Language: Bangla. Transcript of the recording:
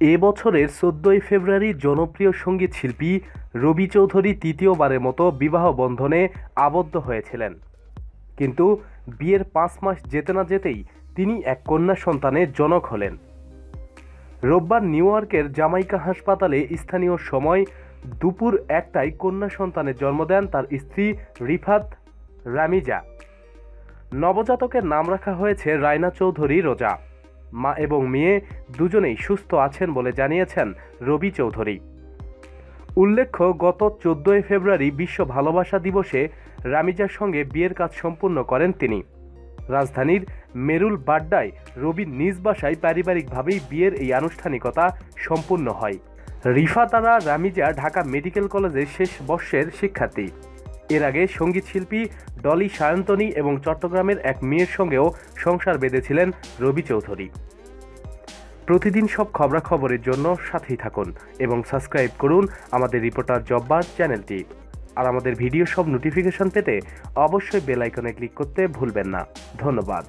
এ বছরের চোদ্দই ফেব্রুয়ারি জনপ্রিয় সংগীত শিল্পী রবি চৌধুরী তৃতীয়বারের মতো বিবাহ বন্ধনে আবদ্ধ হয়েছিলেন। কিন্তু বিয়ের পাঁচ মাস যেতে না যেতেই তিনি এক কন্যা সন্তানের জনক হলেন। রোববার নিউ ইয়র্কের জামাইকা হাসপাতালে স্থানীয় সময় দুপুর একটায় কন্যা সন্তানের জন্ম দেন তার স্ত্রী রিফাত রামিজা। নবজাতকের নাম রাখা হয়েছে রায়না চৌধুরী রোজা। মা এবং মেয়ে দুজনেই সুস্থ আছেন বলে জানিয়েছেন রবি চৌধুরী। উল্লেখ্য, গত চোদ্দই ফেব্রুয়ারি বিশ্ব ভালোবাসা দিবসে রামিজার সঙ্গে বিয়ের কাজ সম্পূর্ণ করেন তিনি। রাজধানীর মেরুল বাড্ডায় রবির নিজ বাসায় পারিবারিকভাবেই বিয়ের এই আনুষ্ঠানিকতা সম্পূর্ণ হয়। রিফাতারা রামিজা ঢাকা মেডিকেল কলেজের শেষ বর্ষের শিক্ষার্থী। এর আগে সংগীত শিল্পী ডলি সায়ন্তনী এবং চট্টগ্রামের এক মেয়ের সঙ্গেও সংসার বেঁধেছিলেন রবি চৌধুরী। প্রতিদিন সব খবরাখবরের জন্য সাথেই থাকুন এবং সাবস্ক্রাইব করুন আমাদের রিপোর্টার জব্বার চ্যানেলটি। আর আমাদের ভিডিও সব নোটিফিকেশন পেতে অবশ্যই বেল আইকনে ক্লিক করতে ভুলবেন না। ধন্যবাদ।